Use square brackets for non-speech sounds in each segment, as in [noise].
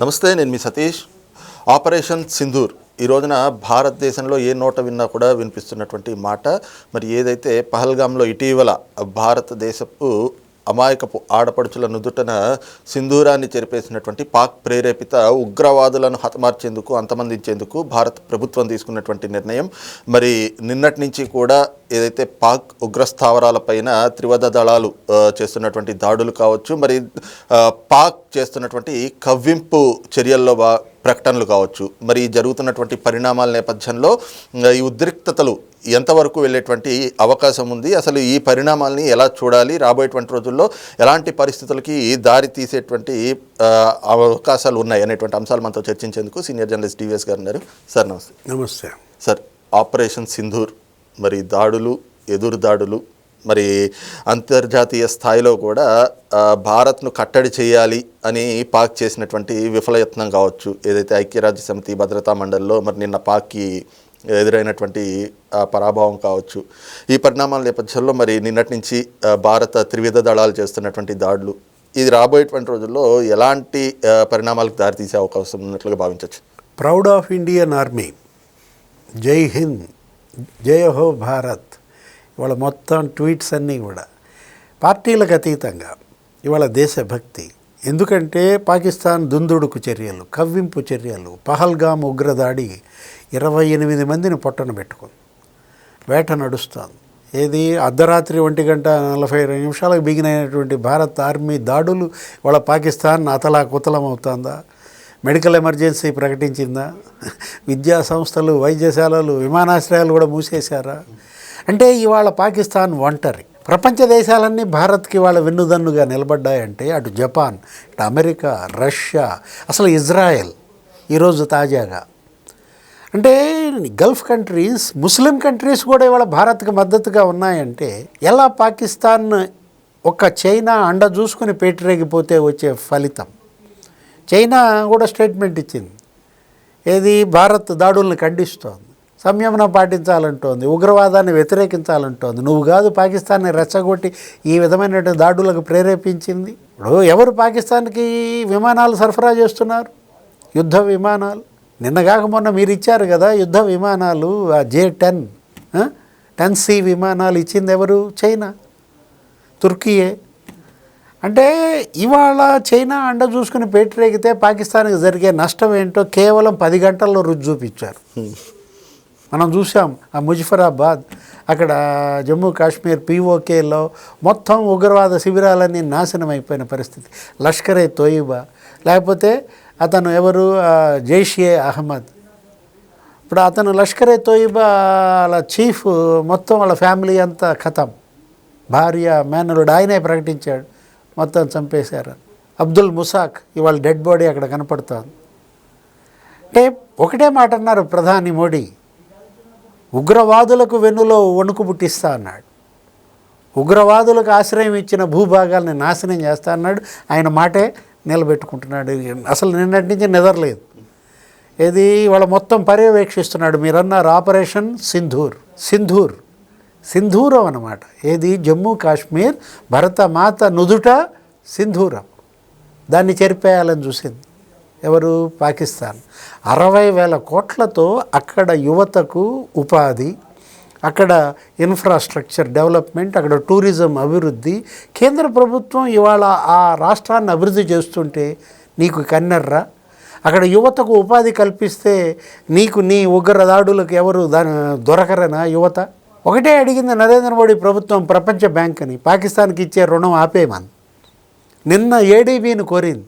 నమస్తే నేను మీ సతీష్. ఆపరేషన్ సింధూర్. ఈ రోజున భారతదేశంలో ఏ నోట విన్నా కూడా వినిపిస్తున్నటువంటి మాట. మరి ఏదైతే పహల్గాంలో ఇటీవల భారతదేశపు అమాయకపు ఆడపడుచుల నుదుటన సింధూరాన్ని చెరిపేసినటువంటి పాక్ ప్రేరేపిత ఉగ్రవాదులను హతమార్చేందుకు అంతమందించేందుకు భారత ప్రభుత్వం తీసుకున్నటువంటి నిర్ణయం. మరి నిన్నటి నుంచి కూడా ఏదైతే పాక్ ఉగ్రస్థావరాలపైన త్రివద దళాలు చేస్తున్నటువంటి దాడులు కావచ్చు మరి పాక్ చేస్తున్నటువంటి కవ్వింపు చర్యల్లో ప్రకటనలు కావచ్చు. మరి జరుగుతున్నటువంటి పరిణామాల నేపథ్యంలో ఈ ఉద్రిక్తతలు ఎంతవరకు వెళ్ళేటువంటి అవకాశం ఉంది? అసలు ఈ పరిణామాల్ని ఎలా చూడాలి? రాబోయేటువంటి రోజుల్లో ఎలాంటి పరిస్థితులకి దారి తీసేటువంటి అవకాశాలు ఉన్నాయి అనేటువంటి అంశాలు మనతో చర్చించేందుకు సీనియర్ జర్నలిస్ట్ డివిఎస్ గారు ఉన్నారు. సార్ నమస్తే. నమస్తే. సార్ ఆపరేషన్ సింధూర్ మరి దాడులు ఎదురు దాడులు మరి అంతర్జాతీయ స్థాయిలో కూడా భారత్ను కట్టడి చేయాలి అని పాక్ చేసినటువంటి విఫలయత్నం కావచ్చు. ఏదైతే ఐక్యరాజ్య సమితి భద్రతా మండలిలో మరి నిన్న పాక్కి ఎదురైనటువంటి పరాభావం పరాభవం కావచ్చు. ఈ పరిణామాల నేపథ్యంలో మరి నిన్నటి నుంచి భారత త్రివిధ దళాలు చేస్తున్నటువంటి దాడులు. ఇది రాబోయేటువంటి రోజుల్లో ఎలాంటి పరిణామాలకు దారితీసే అవకాశం ఉన్నట్లుగా భావించవచ్చు? Proud of Indian army. జై హింద్. జయ హో భారత్. ఇవాళ మొత్తం ట్వీట్స్ అన్నీ కూడా. పార్టీలకు అతీతంగా ఇవాళ దేశభక్తి. ఎందుకంటే పాకిస్తాన్ దుందుడుకు చర్యలు కవ్వింపు చర్యలు పహల్గామ్ ఉగ్రదాడి ఇరవై ఎనిమిది మందిని పొట్టన పెట్టుకుంది. వేట నడుస్తుంది. ఏది అర్ధరాత్రి ఒంటి గంట నలభై రెండు నిమిషాలకు బిగినైనటువంటి భారత్ ఆర్మీ దాడులు వాళ్ళ పాకిస్తాన్ అతలా కుతలం అవుతుందా మెడికల్ ఎమర్జెన్సీ ప్రకటించిందా? విద్యా సంస్థలు వైద్యశాలలు విమానాశ్రయాలు కూడా మూసేశారా? అంటే ఇవాళ పాకిస్తాన్ ఒంటరి. ప్రపంచ దేశాలన్నీ భారత్కి వాళ్ళ వెన్నుదన్నుగా నిలబడ్డాయంటే అటు జపాన్ ఇటు అమెరికా రష్యా అసలు ఇజ్రాయెల్ ఈరోజు తాజాగా. అంటే గల్ఫ్ కంట్రీస్ ముస్లిం కంట్రీస్ కూడా ఇవాళ భారత్కి మద్దతుగా ఉన్నాయంటే ఎలా పాకిస్తాన్ ఒక చైనా అండ చూసుకుని పేటరేగిపోతే వచ్చే ఫలితం? చైనా కూడా స్టేట్మెంట్ ఇచ్చింది. ఏది? భారత్ దాడుల్ని ఖండిస్తోంది. సంయమనం పాటించాలంటోంది ఉగ్రవాదాన్ని వ్యతిరేకించాలంటోంది. నువ్వు కాదు పాకిస్తాన్ని రెచ్చగొట్టి ఈ విధమైనటువంటి దాడులకు ప్రేరేపించింది. ఇప్పుడు ఎవరు పాకిస్తాన్కి విమానాలు సరఫరా చేస్తున్నారు? యుద్ధ విమానాలు. నిన్నగాక మొన్న మీరు ఇచ్చారు కదా యుద్ధ విమానాలు జే టెన్ టెన్ సి విమానాలు ఇచ్చింది ఎవరు? చైనా. తుర్కీయే. అంటే ఇవాళ చైనా అండ చూసుకుని పేటరేగితే పాకిస్తాన్కి జరిగే నష్టం ఏంటో కేవలం పది గంటల్లో రుచి చూపించారు. మనం చూసాం ఆ ముజఫరాబాద్ అక్కడ జమ్మూ కాశ్మీర్ పీఓకేలో మొత్తం ఉగ్రవాద శిబిరాలన్నీ నాశనం అయిపోయిన పరిస్థితి. లష్కరే తోయిబా లేకపోతే అతను ఎవరు? ఆ, జైషే అహ్మద్. ఇప్పుడు అతను లష్కరే తోయిబా వాళ్ళ చీఫ్ మొత్తం వాళ్ళ ఫ్యామిలీ అంతా ఖతం. భార్య మేనరుడు ఆయనే ప్రకటించాడు. మొత్తం చంపేశారు. అబ్దుల్ ముసాక్ ఇవాళ డెడ్ బాడీ అక్కడ కనపడుతోంది. అంటే ఒకటే మాట అన్నారు ప్రధాని మోడీ. ఉగ్రవాదులకు వెన్నులో వణుకు పుట్టిస్తా అన్నాడు. ఉగ్రవాదులకు ఆశ్రయం ఇచ్చిన భూభాగాల్ని నాశనం చేస్తా అన్నాడు. ఆయన మాటే నిలబెట్టుకుంటున్నాడు. అసలు నిన్నటి నుంచి నిద్రలేదు. ఏది వాళ్ళ మొత్తం పర్యవేక్షిస్తున్నాడు మీరన్నారు ఆపరేషన్ సింధూర్. సింధూర్. సింధూరం అన్నమాట. ఏది? జమ్మూ కాశ్మీర్ భరత మాత నుదుట సింధూరం. దాన్ని చెరిపేయాలని చూసింది. ఎవరు? పాకిస్తాన్. అరవై వేల కోట్లతో అక్కడ యువతకు ఉపాధి అక్కడ ఇన్ఫ్రాస్ట్రక్చర్ డెవలప్మెంట్ అక్కడ టూరిజం అభివృద్ధి. కేంద్ర ప్రభుత్వం ఇవాళ ఆ రాష్ట్రాన్ని అభివృద్ధి చేస్తుంటే నీకు కన్నెర్రా? అక్కడ యువతకు ఉపాధి కల్పిస్తే నీకు నీ ఉగ్రదాడులకు ఎవరు దాని దొరకరనా యువత? ఒకటే అడిగింది నరేంద్ర మోడీ ప్రభుత్వం ప్రపంచ బ్యాంక్ అని. పాకిస్తాన్కి ఇచ్చే రుణం ఆపేమని నిన్న ఏడీబీని కోరింది.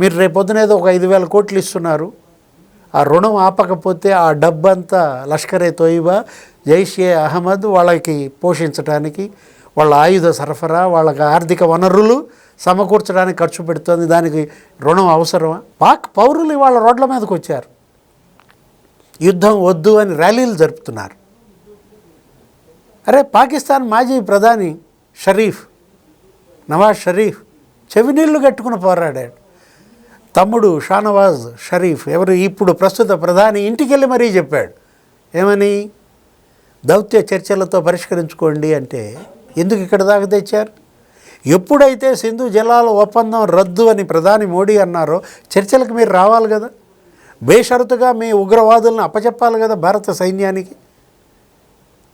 మీరు రేపొద్దున ఏదో ఒక ఐదు వేల కోట్లు ఇస్తున్నారు. ఆ రుణం ఆపకపోతే ఆ డబ్బంతా లష్కరే తోయిబా జైషే అహ్మద్ వాళ్ళకి పోషించడానికి వాళ్ళ ఆయుధ సరఫరా వాళ్ళకి ఆర్థిక వనరులు సమకూర్చడానికి ఖర్చు పెడుతుంది. దానికి రుణం అవసరమా? పాక్ పౌరులు ఇవాళ రోడ్ల మీదకి వచ్చారు. యుద్ధం వద్దు అని ర్యాలీలు జరుపుతున్నారు. అరే పాకిస్తాన్ మాజీ ప్రధాని షరీఫ్ నవాజ్ షరీఫ్ చెవినీళ్ళు కట్టుకుని పోరాడాడు. తమ్ముడు షానవాజ్ షరీఫ్ ఎవరు? ఇప్పుడు ప్రస్తుత ప్రధాని ఇంటికి వెళ్ళి మరీ చెప్పాడు. ఏమని? దౌత్య చర్చలతో పరిష్కరించుకోండి అంటే ఎందుకు ఇక్కడ దాకా తెచ్చారు? ఎప్పుడైతే సింధు జలాల ఒప్పందం రద్దు అని ప్రధాని మోడీ అన్నారో చర్చలకు మీరు రావాలి కదా. బేషరతుగా మీ ఉగ్రవాదులను అప్పచెప్పాలి కదా భారత సైన్యానికి.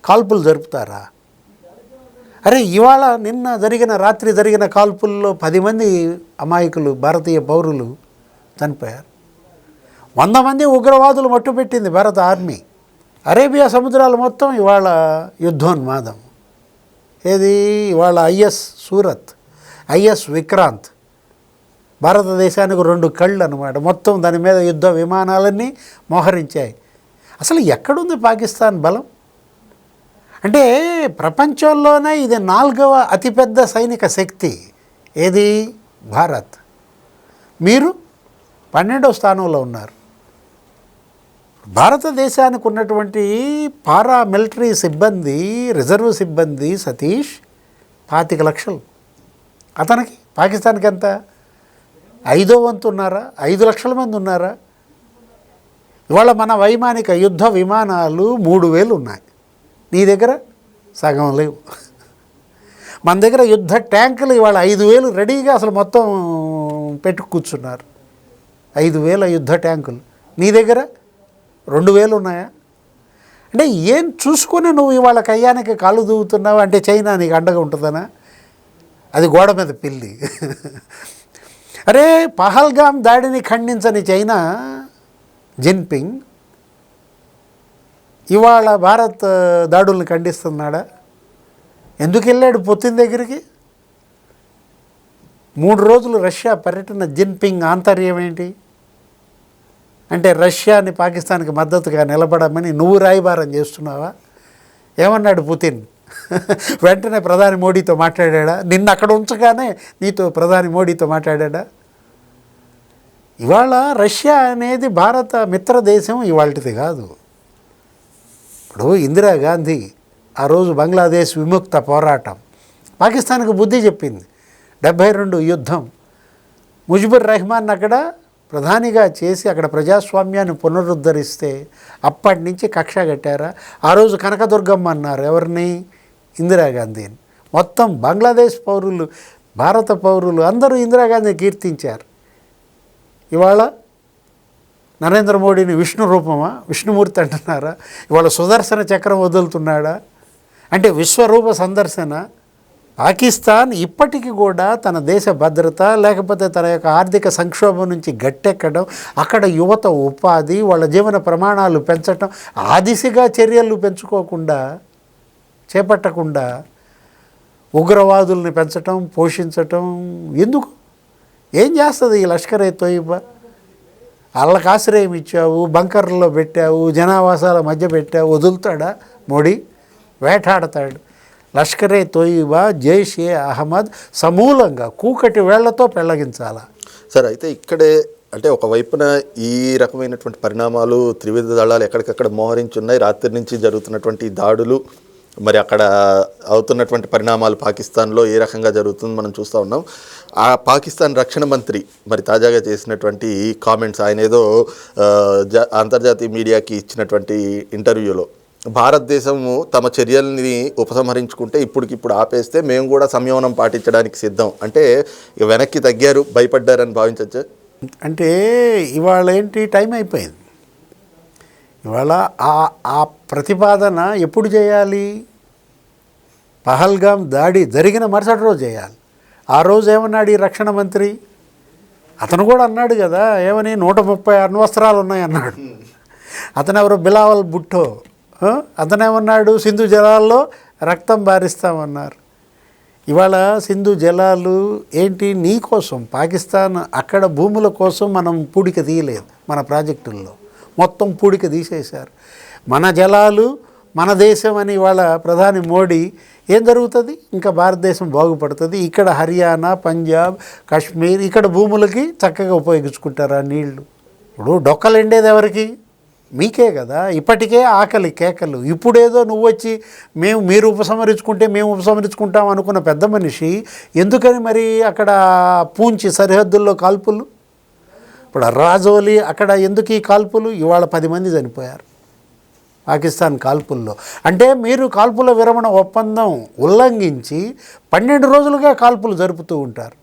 కాల్పులు జరుపుతారా? అరే ఇవాళ నిన్న జరిగిన రాత్రి జరిగిన కాల్పుల్లో పది మంది అమాయకులు భారతీయ పౌరులు చనిపోయారు. వంద మంది ఉగ్రవాదులు మట్టుపెట్టింది భారత ఆర్మీ. అరేబియా సముద్రాలు మొత్తం ఇవాళ యుద్ధోన్మాదం. ఏది? ఇవాళ ఐఎస్ సూరత్ ఐఎస్ విక్రాంత్. భారతదేశానికి రెండు కళ్ళు అనమాట మొత్తం దాని మీద యుద్ధ విమానాలన్నీ మోహరించాయి. అసలు ఎక్కడుంది పాకిస్తాన్ బలం? అంటే ప్రపంచంలోనే ఇది నాలుగవ అతిపెద్ద సైనిక శక్తి. ఏది? భారత్. మీరు? పన్నెండవ స్థానంలో ఉన్నారు. భారతదేశానికి ఉన్నటువంటి పారా మిలిటరీ సిబ్బంది రిజర్వ్ సిబ్బంది సతీష్ పాతిక లక్షలు. అతనికి పాకిస్తాన్కి ఎంత? ఐదో వంతు ఉన్నారా? ఐదు లక్షల మంది ఉన్నారా? ఇవాళ మన వైమానిక యుద్ధ విమానాలు మూడు వేలు ఉన్నాయి. నీ దగ్గర? సగం లేవు. మన దగ్గర యుద్ధ ట్యాంకులు ఇవాళ ఐదు వేలు రెడీగా అసలు మొత్తం పెట్టు కూర్చున్నారు. ఐదు వేల యుద్ధ ట్యాంకులు. నీ దగ్గర రెండు వేలు ఉన్నాయా? అంటే ఏం చూసుకొని నువ్వు ఇవాళ కయ్యానికి కాళ్ళు దూవుతున్నావు అంటే చైనా నీకు అండగా ఉంటుందనా? అది గోడ మీద పిల్లి. అరే పహల్గామ్ దాడిని ఖండించని చైనా జిన్పింగ్ ఇవాళ భారత్ దాడుల్ని ఖండిస్తున్నాడా? ఎందుకు వెళ్ళాడు పొత్తిన దగ్గరికి? మూడు రోజులు రష్యా పర్యటన జిన్పింగ్ ఆంతర్యం ఏంటి? అంటే రష్యాని పాకిస్తాన్కి మద్దతుగా నిలబడమని నువ్వు రాయబారం చేస్తున్నావా? ఏమన్నాడు పుతిన్? [laughs] వెంటనే ప్రధాని మోడీతో మాట్లాడా నిన్న అక్కడ ఉంచగానే నీతో ప్రధాని మోడీతో మాట్లాడా ఇవాళ రష్యా అనేది భారత మిత్ర దేశం ఇవాళది కాదు. ఇప్పుడు ఇందిరాగాంధీ ఆ రోజు బంగ్లాదేశ్ విముక్త పోరాటం. పాకిస్తాన్కి బుద్ధి చెప్పింది. డెబ్భై రెండు యుద్ధం. ముజిబుర్ రెహమాన్ అక్కడ ప్రధానిగా చేసి అక్కడ ప్రజాస్వామ్యాన్ని పునరుద్ధరిస్తే అప్పటి నుంచి కక్ష కట్టారా? ఆ రోజు కనకదుర్గమ్మ అన్నారు ఎవరిని? ఇందిరాగాంధీని మొత్తం బంగ్లాదేశ్ పౌరులు భారత పౌరులు అందరూ ఇందిరాగాంధీ కీర్తించారు. ఇవాళ నరేంద్ర మోడీని విష్ణు రూపమా? విష్ణుమూర్తి అంటున్నారా? ఇవాళ సుదర్శన చక్రం వదులుతున్నాడా? అంటే విశ్వరూప సందర్శన పాకిస్తాన్ ఇప్పటికీ కూడా తన దేశ భద్రత లేకపోతే తన యొక్క ఆర్థిక సంక్షోభం నుంచి గట్టెక్కడం అక్కడ యువత ఉపాధి వాళ్ళ జీవన ప్రమాణాలు పెంచటం ఆ దిశగా చర్యలు పెంచుకోకుండా చేపట్టకుండా ఉగ్రవాదుల్ని పెంచటం పోషించటం ఎందుకు? ఏం చేస్తుంది ఈ లష్కరే ఏ తోయిబా? వాళ్ళకి ఆశ్రయం ఇచ్చావు బంకర్లో పెట్టావు జనావాసాల మధ్య పెట్టావు వదులుతాడా మోడీ? వేటాడతాడు. లష్కరే తోయిబా జైష్ ఏ అహ్మద్ సమూలంగా కూకటి వేళ్ళతో పెళ్ళగించాల. సార్ అయితే ఇక్కడే అంటే ఒకవైపున ఈ రకమైనటువంటి పరిణామాలు త్రివిధ దళాలు ఎక్కడికక్కడ మోహరించి ఉన్నాయి రాత్రి నుంచి జరుగుతున్నటువంటి దాడులు మరి అక్కడ అవుతున్నటువంటి పరిణామాలు పాకిస్తాన్లో ఏ రకంగా జరుగుతుందో మనం చూస్తూ ఉన్నాం. ఆ పాకిస్తాన్ రక్షణ మంత్రి మరి తాజాగా చేసినటువంటి కామెంట్స్ ఆయన ఏదో అంతర్జాతీయ మీడియాకి ఇచ్చినటువంటి ఇంటర్వ్యూలో భారతదేశము తమ చర్యల్ని ఉపసంహరించుకుంటే ఇప్పటికిప్పుడు ఆపేస్తే మేము కూడా సంయమనం పాటించడానికి సిద్ధం. అంటే ఇక వెనక్కి తగ్గారు భయపడ్డారని భావించవచ్చు అంటే ఇవాళ ఏంటి? టైం అయిపోయింది. ఇవాళ ఆ ఆ ప్రతిపాదన ఎప్పుడు చేయాలి? పహల్గాం దాడి జరిగిన మరుసటి రోజు చేయాలి. ఆ రోజు ఏమన్నాడు ఈ రక్షణ మంత్రి? అతను కూడా అన్నాడు కదా ఏమని? నూట ముప్పై అణ్వస్త్రాలు ఉన్నాయి అన్నాడు అతను ఎవరు బిలావల్ బుట్టో అతనేమన్నాడు? సింధు జలాల్లో రక్తం బారిస్తామన్నారు. ఇవాళ సింధు జలాలు ఏంటి? నీ కోసం పాకిస్తాన్ అక్కడ భూముల కోసం మనం పూడిక తీయలేదు మన ప్రాజెక్టుల్లో. మొత్తం పూడిక తీసేశారు. మన జలాలు మన దేశం అని ఇవాళ ప్రధాని మోడీ ఏం జరుగుతుంది? ఇంకా భారతదేశం బాగుపడుతుంది. ఇక్కడ హర్యానా పంజాబ్ కాశ్మీర్ ఇక్కడ భూములకి చక్కగా ఉపయోగించుకుంటారు ఆ నీళ్ళు. ఇప్పుడు డొక్కలు ఎండేది ఎవరికి? మీకే కదా? ఇప్పటికే ఆకలి కేకలు. ఇప్పుడేదో నువ్వు వచ్చి మేము మీరు ఉపసంహరించుకుంటే మేము ఉపసంహరించుకుంటాం అనుకున్న పెద్ద మనిషి ఎందుకని మరి అక్కడ పూంచి సరిహద్దుల్లో కాల్పులు? ఇప్పుడు రాజోలి అక్కడ ఎందుకు ఈ కాల్పులు? ఇవాళ పది మంది చనిపోయారు పాకిస్తాన్ కాల్పుల్లో. అంటే మీరు కాల్పుల విరమణ ఒప్పందం ఉల్లంఘించి పన్నెండు రోజులుగా కాల్పులు జరుపుతూ ఉంటారు.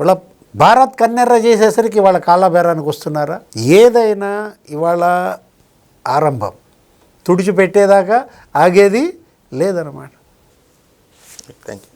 వాళ్ళ భారత్ కన్నెర్ర చేసేసరికి ఇవాళ కాలాబేరానికి వస్తున్నారా? ఏదైనా ఇవాళ ఆరంభం. తుడిచిపెట్టేదాకా ఆగేది లేదన్నమాట. Thank you